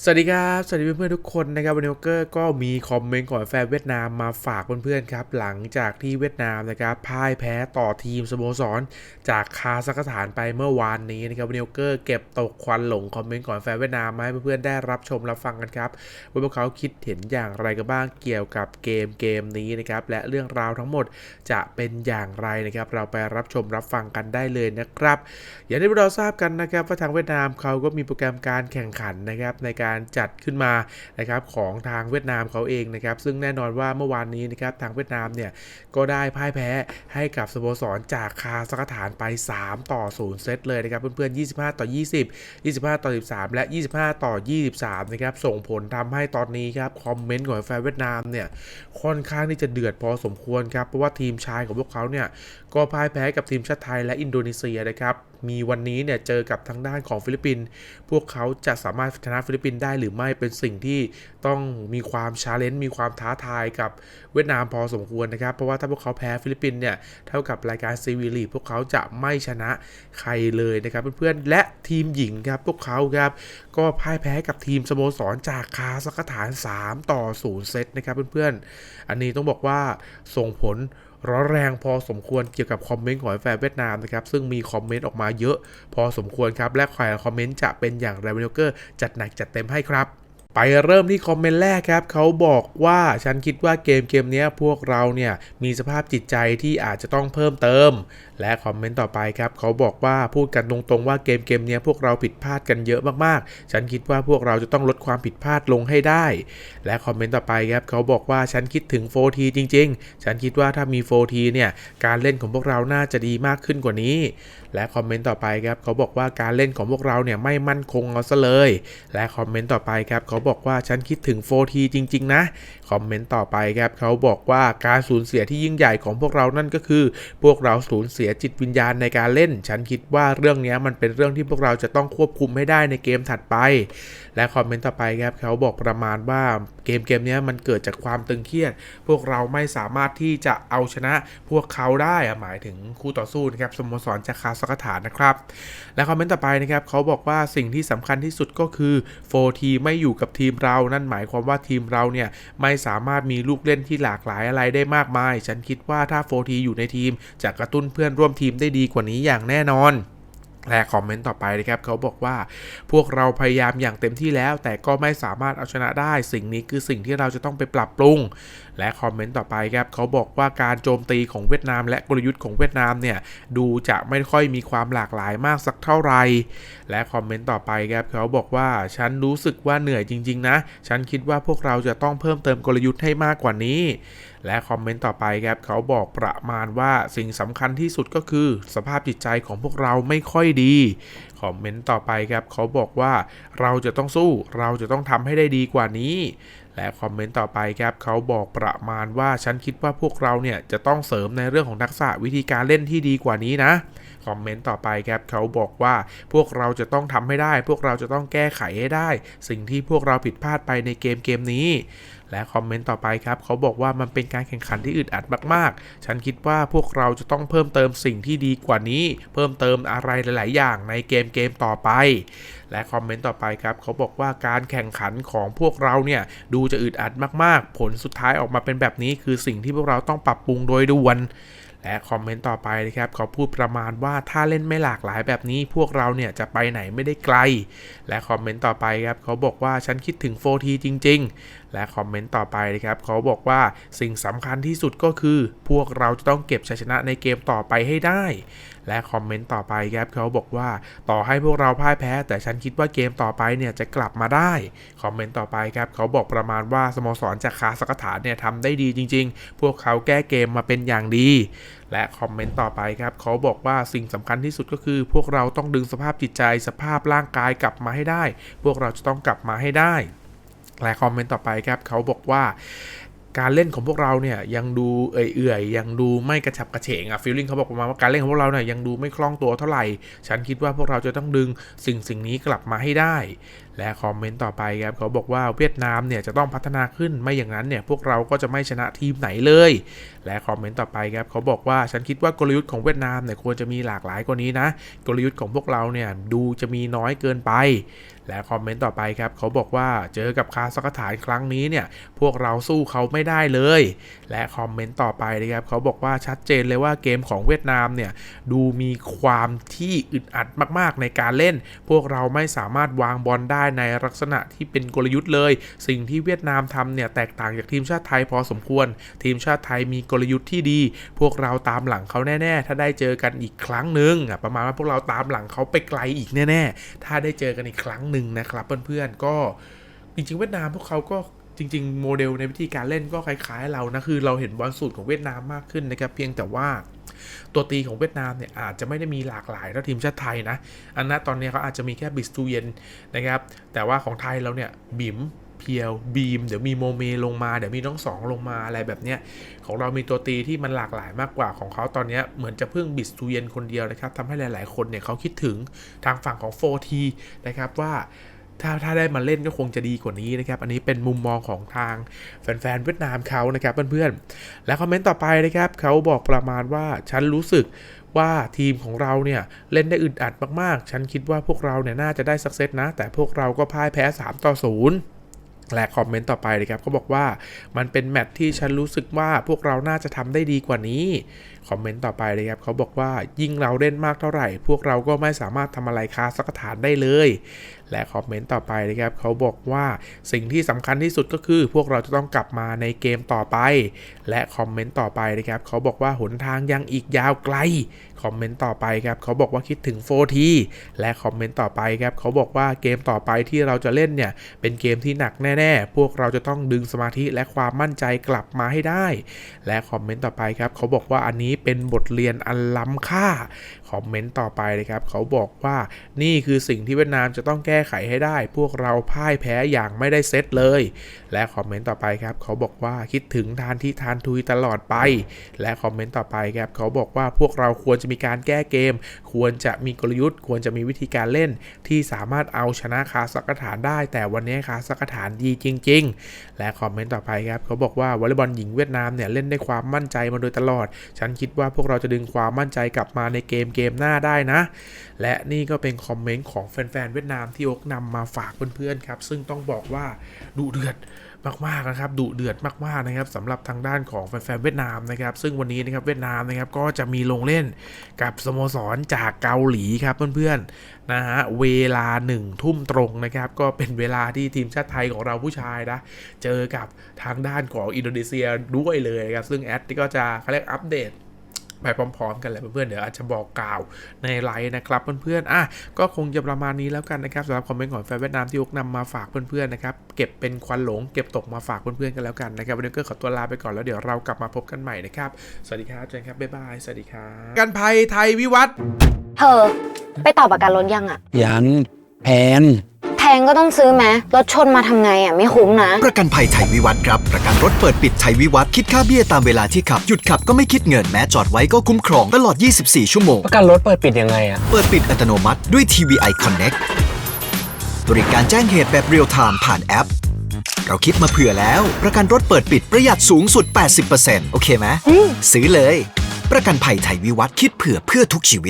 สวัสดีครับ สวัสดีเพื่อนๆทุกคนนะครับวันนี้เกอร์ก็มีคอมเมนต์ของแฟนเวียดนามมาฝากเพื่อนๆครับ หลังจากที่เวียดนามนะครับพ่ายแพ้ต่อทีมสโมสร จากคาซัคสถานไปเมื่อวานนี้นะครับวันนี้เกอร์เก็บตกควันหลงคอมเมนต์ของแฟนเวียดนามมาให้เพื่อนๆได้รับชมรับฟังกันครับว่าพวกเขาคิดเห็นอย่างไรกันบ้างเกี่ยวกับเกมเกมนี้นะครับและเรื่องราวทั้งหมดจะเป็นอย่างไรนะครับเราไปรับชมรับฟังกันได้เลยนะครับ อย่างที่เราทราบกันนะครับว่าทางเวียดนามเขาก็มีโปรแกรมการแข่งขันนะครับในการจัดขึ้นมานะครับของทางเวียดนามเขาเองนะครับซึ่งแน่นอนว่าเมื่อวานนี้นะครับทางเวียดนามเนี่ยก็ได้พ่ายแพ้ให้กับสโมสรจากคาซัคสถานไป 3 ต่อ 0 เซตเลยนะครับเพื่อนๆ 25 ต่อ 20 25 ต่อ 13 และ 25 ต่อ 23 นะครับส่งผลทำให้ตอนนี้ครับคอมเมนต์ของแฟนเวียดนามเนี่ยค่อนข้างที่จะเดือดพอสมควรครับเพราะว่าทีมชายของพวกเขาเนี่ยก็พ่ายแพ้กับทีมชาติไทยและอินโดนีเซียนะครับ มีวันนี้เนี่ยเจอกับทางด้านของฟิลิปปินส์พวกเขาจะสามารถชนะฟิลิปปินส์ได้หรือไม่เป็นสิ่งที่ต้องมีความชาเลนจ์มีความท้าทายกับเวียดนามพอสมควรนะครับ เพราะว่าถ้าพวกเขาแพ้ฟิลิปปินส์เนี่ยเท่ากับรายการซีวีลีพวกเขาจะไม่ชนะใครเลยนะครับเพื่อนๆและทีมหญิงครับพวกเขาครับก็พ่ายแพ้กับทีมสโมสรจากคาซัคสถาน 3 ต่อ 0 เซตนะครับเพื่อนๆอันนี้ต้องบอกว่าส่งผล ร้อนแรงพอสมควรเกี่ยวกับคอมเมนต์ของแฟนเวียดนามนะครับซึ่งมีคอมเมนต์ออกมาเยอะ พอสมควรครับและใครคอมเมนต์จะเป็นอย่างไรวิลเกอร์จัดหนักจัดเต็มให้ครับ ไปเริ่มที่คอมเมนต์แรกครับเขาบอกว่าฉันคิดว่าเกมเกมนี้พวกเราเนี่ยมีสภาพจิตใจที่อาจจะต้องเพิ่มเติม และคอมเมนต์ต่อไปครับเขาบอกว่าพูดกันตรงๆว่าเกมเกมนี้พวกเราผิดพลาดกันเยอะมากๆ ฉันคิดว่าพวกเราจะต้องลดความผิดพลาดลงให้ได้ และคอมเมนต์ต่อไปครับเขาบอกว่าฉันคิดถึง 4T จริง ๆ ฉันคิดว่าถ้ามี 4T เนี่ยการเล่นของพวกเราน่าจะดีมากขึ้นกว่านี้ และคอมเมนต์ต่อไปครับเขาบอกว่าการเล่นของพวกเราเนี่ยไม่มั่นคงเอาซะเลย และคอมเมนต์ต่อไปครับเขาบอกว่าฉันคิดถึง 4T จริง ๆ นะ คอมเมนต์ต่อไปครับเขาบอกว่าการสูญเสียที่ยิ่งใหญ่ของพวกเรานั่นก็คือ พวกเราสูญเสียจิตวิญญาณในการเล่น ฉันคิดว่าเรื่องนี้มันเป็นเรื่องที่พวกเราจะต้องควบคุมให้ได้ในเกมถัดไป และคอมเมนต์ต่อไปครับเขาบอกประมาณว่าเกมเกมนี้มันเกิดจากความตึงเครียด พวกเราไม่สามารถที่จะเอาชนะพวกเขาได้อะหมายถึงคู่ต่อสู้นะครับสโมสรจากคาซัคสถานนะครับ และคอมเมนต์ต่อไปนะครับเขาบอกว่าสิ่งที่สำคัญที่สุดก็คือ 4T ไม่อยู่กับทีมเรานั่นหมายความว่าทีมเราเนี่ยไม่สามารถมีลูกเล่นที่หลากหลายอะไรได้มากมาย ฉันคิดว่าถ้าโฟทีอยู่ในทีมจะกระตุ้นเพื่อนร่วมทีมได้ดีกว่านี้อย่างแน่นอน และคอมเมนต์ต่อไปนะครับเขาบอกว่า พวกเราพยายามอย่างเต็มที่แล้ว แต่ก็ไม่สามารถเอาชนะได้ สิ่งนี้คือสิ่งที่เราจะต้องไปปรับปรุง และคอมเมนต์ต่อไปครับเขาบอกว่าการโจมตีของเวียดนาม และกลยุทธ์ของเวียดนามเนี่ยดูจะไม่ค่อยมีความหลากหลายมากสักเท่าไหร่และคอมเมนต์ต่อไปครับเขาบอกว่าฉันรู้สึกว่าเหนื่อยจริง ๆ นะ ฉันคิดว่าพวกเราจะต้องเพิ่มเติมกลยุทธ์ให้มากกว่านี้ และคอมเมนต์ต่อไปครับเขาบอกประมาณว่าสิ่งสำคัญที่สุดก็คือ สภาพจิตใจของพวกเราไม่ค่อยดี คอมเมนต์ต่อไปครับเขาบอกว่าเราจะต้องสู้เราจะต้องทำให้ได้ดีกว่านี้ และคอมเมนต์ต่อไปครับเขาบอกประมาณว่าฉันคิดว่าพวกเราเนี่ยจะต้องเสริมในเรื่องของทักษะวิธีการเล่นที่ดีกว่านี้นะคอมเมนต์ต่อไปครับเขาบอกว่าพวกเราจะต้องทำให้ได้ พวกเราจะต้องแก้ไขให้ได้ สิ่งที่พวกเราผิดพลาดไปในเกมเกมนี้ และคอมเมนต์ต่อไปครับเขาบอกว่ามันเป็นการแข่งขันที่อึดอัดมากๆ ฉันคิดว่าพวกเราจะต้องเพิ่มเติมสิ่งที่ดีกว่านี้ เพิ่มเติมอะไรหลาย ๆ อย่างในเกมเกมต่อไป และคอมเมนต์ต่อไปครับเขาบอกว่าการแข่งขันของพวกเราเนี่ยดูจะอึดอัดมากๆ ผลสุดท้ายออกมาเป็นแบบนี้คือสิ่งที่พวกเราต้องปรับปรุงโดยด่วนและคอมเมนต์ต่อไปนะครับเขาพูดประมาณว่าถ้าเล่นไม่หลากหลายแบบนี้ พวกเราเนี่ยจะไปไหนไม่ได้ไกล และคอมเมนต์ต่อไปครับเขาบอกว่าฉันคิดถึง 4T จริงๆ และคอมเมนต์ต่อไปนะครับเขาบอกว่าสิ่งสำคัญที่สุดก็คือ พวกเราจะต้องเก็บชัยชนะในเกมต่อไปให้ได้ และคอมเมนต์ต่อไปครับเขาบอกว่าต่อให้พวกเราพ่ายแพ้ แต่ฉันคิดว่าเกมต่อไปเนี่ยจะกลับมาได้คอมเมนต์ต่อไปครับเขาบอกประมาณว่าสโมสรจากคาสักฐานเนี่ยทำได้ดีจริง ๆ พวกเขาแก้เกมมาเป็นอย่างดี และคอมเมนต์ต่อไปครับเขาบอกว่าสิ่งสำคัญที่สุดก็คือ พวกเราต้องดึงสภาพจิตใจสภาพร่างกายกลับมาให้ได้ พวกเราจะต้องกลับมาให้ได้ แลคอมเมนต์ต่อไปครับเขาบอกว่าการเล่นของพวกเราเนี่ยยังดูเอื่อยๆยังดูไม่กระฉับกระเฉงอะฟีลลิ่งเขาบอกประมาณว่าการเล่นของพวกเราเนี่ยยังดูไม่คล่องตัวเท่าไหร่ ฉันคิดว่าพวกเราจะต้องดึงสิ่งสิ่งนี้กลับมาให้ได้และคอมเมนต์ต่อไปครับเขาบอกว่าเวียดนามเนี่ยจะต้องพัฒนาขึ้นไม่อย่างนั้นเนี่ยพวกเราก็จะไม่ชนะทีมไหนเลย และคอมเมนต์ต่อไปครับเขาบอกว่าฉันคิดว่ากลยุทธ์ของเวียดนามเนี่ยควรจะมีหลากหลายกว่านี้นะกลยุทธ์ของพวกเราเนี่ยดูจะมีน้อยเกินไป และคอมเมนต์ต่อไปครับเขาบอกว่าเจอกับคาซัคสถานครั้งนี้เนี่ยพวกเราสู้เขาไม่ได้เลย และคอมเมนต์ต่อไปนะครับเขาบอกว่าชัดเจนเลยว่าเกมของเวียดนามเนี่ยดูมีความที่อึดอัดมากๆในการเล่น พวกเราไม่สามารถวางบอลได้ในลักษณะที่เป็นกลยุทธ์เลย สิ่งที่เวียดนามทำเนี่ยแตกต่างจากทีมชาติไทยพอสมควร ทีมชาติไทยมีกลยุทธ์ที่ดี พวกเราตามหลังเขาแน่ๆ ถ้าได้เจอกันอีกครั้งหนึ่งประมาณว่าพวกเราตามหลังเขาไปไกลอีกแน่ๆ ถ้าได้เจอกันอีกครั้งหนึ่งนะครับเพื่อนๆก็จริงๆเวียดนามพวกเขาก็จริง ๆ โมเดลในวิธีการเล่นก็คล้ายๆเรานะคือเราเห็นบอลสูตรของเวียดนามมากขึ้นนะครับเพียงแต่ว่า ตัวตีของเวียดนามเนี่ยอาจจะไม่ได้มีหลากหลายเท่าทีมชาติไทยนะ อันนั้นตอนนี้เขาอาจจะมีแค่บิสตูเยนนะครับ แต่ว่าของไทยเราเนี่ยบิมเพียวบีม เดี๋ยวมีโมเมลงมา เดี๋ยวมีน้องสองลงมาอะไรแบบเนี้ย ของเรามีตัวตีที่มันหลากหลายมากกว่าของเขาตอนนี้เหมือนจะเพึ่งบิสตูเยนคนเดียวนะครับทำให้หลาย ๆ คนเนี่ยเขาคิดถึงทางฝั่งของโฟทีนะครับว่า ถ้าถ้าได้มาเล่นก็คงจะดีกว่านี้นะครับ อันนี้เป็นมุมมองของทางแฟนๆเวียดนามเขานะครับเพื่อนๆ และคอมเมนต์ต่อไปนะครับเขาบอกประมาณว่าฉันรู้สึกว่าทีมของเราเนี่ยเล่นได้อึดอัดมากๆ ฉันคิดว่าพวกเราเนี่ยน่าจะได้สักเซตนะ แต่พวกเราก็พ่ายแพ้ 3 ต่อ 0และคอมเมนต์ต่อไปนะครับเขาบอกว่ามันเป็นแมตที่ฉันรู้สึกว่าพวกเราน่าจะทำได้ดีกว่านี้คอมเมนต์ต่อไปเลยครับเขาบอกว่ายิ่งเราเล่นมากเท่าไหร่ พวกเราก็ไม่สามารถทำอะไรคาสักฐานได้เลย และคอมเมนต์ต่อไปนะครับเขาบอกว่าสิ่งที่สำคัญที่สุดก็คือ พวกเราจะต้องกลับมาในเกมต่อไป และคอมเมนต์ต่อไปนะครับเขาบอกว่าหนทางยังอีกยาวไกลคอมเมนต์ต่อไปครับเขาบอกว่าคิดถึงโฟทีและคอมเมนต์ต่อไปครับเขาบอกว่าเกมต่อไปที่เราจะเล่นเนี่ยเป็นเกมที่หนักแน่ๆ พวกเราจะต้องดึงสมาธิและความมั่นใจกลับมาให้ได้ และคอมเมนต์ต่อไปครับเขาบอกว่าอันนี้เป็นบทเรียนอันล้ำค่าคอมเมนต์ต่อไปเลยครับเขาบอกว่านี่คือสิ่งที่เวียดนามจะต้องแก้ไขให้ได้ พวกเราพ่ายแพ้อย่างไม่ได้เซตเลย และคอมเมนต์ต่อไปครับ เขาบอกว่าคิดถึงทานที่ทานทุยตลอดไป และคอมเมนต์ต่อไปครับเขาบอกว่าพวกเราควรจะมีการแก้เกม ควรจะมีกลยุทธ์ ควรจะมีวิธีการเล่น ที่สามารถเอาชนะคาสักฐานได้ แต่วันนี้คาสักฐานดีจริง ๆ และคอมเมนต์ต่อไปครับเขาบอกว่าวอลเลย์บอลหญิงเวียดนามเนี่ยเล่นได้ความมั่นใจมาโดยตลอด ฉันคิดว่าพวกเราจะดึงความมั่นใจกลับมาในเกมเกมหน้าได้นะ และนี่ก็เป็นคอมเมนต์ของแฟนๆเวียดนามที่อกนำมาฝากเพื่อนๆครับซึ่งต้องบอกว่าดุเดือด มากๆนะครับดุเดือดมากๆนะครับสำหรับทางด้านของแฟนๆเวียดนามนะครับซึ่งวันนี้นะครับเวียดนามนะครับก็จะมีลงเล่นกับสโมสรจากเกาหลีครับเพื่อนๆนะฮะเวลาหนึ่งทุ่มตรงนะครับก็เป็นเวลาที่ทีมชาติไทยของเราผู้ชายนะเจอกับทางด้านของอินโดนีเซียด้วยเลยครับซึ่งแอดที่ก็จะเขาเรียกอัปเดต ไปพร้อมๆ กันแหละเพื่อนๆเดี๋ยวอาจจะบอกกล่าวในไลน์นะครับเพื่อนๆอะก็คงจะประมาณนี้แล้วกันนะครับสำหรับคอมเมนต์ของแฟนเวียดนามที่ยกนำมาฝากเพื่อนๆนะครับเก็บเป็นควันหลงเก็บตกมาฝากเพื่อนๆกันแล้วกันนะครับวันนี้ก็ขอตัวลาไปก่อนแล้วเดี๋ยวเรากลับมาพบกันใหม่นะครับสวัสดีครับเจอกันครับบ๊ายบายสวัสดีครับกันภัยไทยวิวัฒน์เธอไปต่อประกันรถยังอะยันแพนแพ งก็ต้องซื้อไหมรถชนมาทำไงอะไม่คุ้มนะ ประกันภัยไทยวิวัฒน์ครับ ประกันรถเปิดปิดไทยวิวัฒน์คิดค่าเบี้ยตามเวลาที่ขับ หยุดขับก็ไม่คิดเงินแม้จอดไว้ก็คุ้มครองตลอด 24 ชั่วโมง ประกันรถเปิดปิดยังไงอะเปิดปิดอัตโนมัติด้วย TVI Connect บริการแจ้งเหตุแบบเรียลไทม์ผ่านแอป เราคิดมาเผื่อแล้ว ประกันรถเปิดปิดประหยัดสูงสุด 80%โอเคไหมซื้อเลย ประกันภัยไทยวิวัฒน์คิดเผื่อเพื่อทุกชีวิต